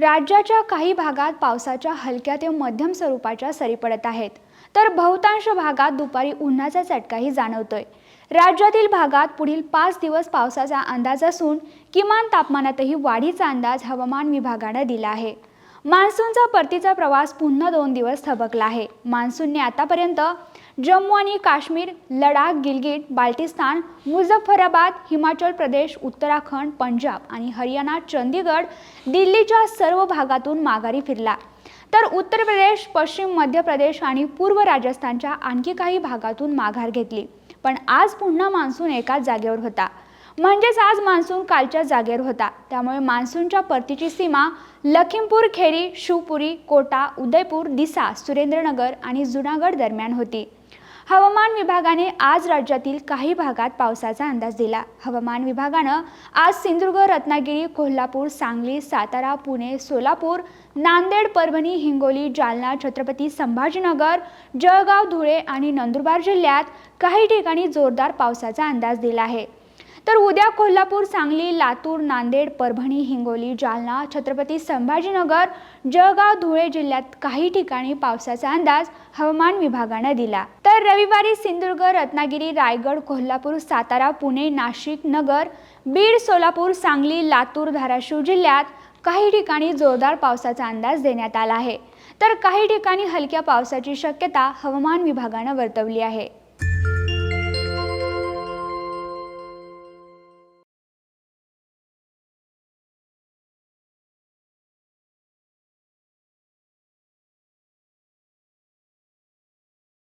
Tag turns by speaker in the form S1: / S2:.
S1: राज्याच्या काही भागात पावसाच्या हलक्या ते मध्यम स्वरूपाच्या सरी पडत आहेत. तर बहुतांश भागात दुपारी उन्हाचा चटकाही जाणवतोय. राज्यातील भागात पुढील पाच दिवस पावसाचा अंदाज असून किमान तापमानातही वाढीचा अंदाज हवामान विभागानं दिला आहे. मान्सूनचा परतीचा प्रवास पुन्हा दोन दिवस थबकला आहे. मान्सूनने आतापर्यंत जम्मू आणि काश्मीर लडाख गिलगिट बाल्टिस्तान मुझफ्फराबाद हिमाचल प्रदेश उत्तराखंड पंजाब आणि हरियाणा चंदीगड दिल्लीच्या सर्व भागातून माघारी फिरला. तर उत्तर प्रदेश पश्चिम मध्य प्रदेश आणि पूर्व राजस्थानच्या आणखी काही भागातून माघार घेतली. पण आज पुन्हा मान्सून एकाच जागेवर होता. म्हणजेच आज मान्सून कालच्या जागेवर होता. त्यामुळे मान्सूनच्या परतीची सीमा लखीमपूर खेरी शिवपुरी कोटा उदयपूर दिसा सुरेंद्रनगर आणि जुनागड दरम्यान होती. हवामान विभागाने आज राज्यातील काही भागात पावसाचा अंदाज दिला. हवामान विभागानं आज सिंधुदुर्ग रत्नागिरी कोल्हापूर सांगली सातारा पुणे सोलापूर नांदेड परभणी हिंगोली जालना छत्रपती संभाजीनगर जळगाव धुळे आणि नंदुरबार जिल्ह्यात काही ठिकाणी जोरदार पावसाचा अंदाज दिला आहे. तर उद्या कोल्हापूर सांगली लातूर नांदेड परभणी हिंगोली जालना छत्रपती संभाजीनगर जळगाव धुळे जिल्ह्यात काही ठिकाणी पावसाचा अंदाज हवामान विभागानं दिला. तर रविवारी सिंधुदुर्ग रत्नागिरी रायगड कोल्हापूर सातारा पुणे नाशिक नगर बीड सोलापूर सांगली लातूर धाराशिव जिल्ह्यात काही ठिकाणी जोरदार पावसाचा अंदाज देण्यात आला आहे. तर काही ठिकाणी हलक्या पावसाची शक्यता हवामान विभागानं वर्तवली आहे.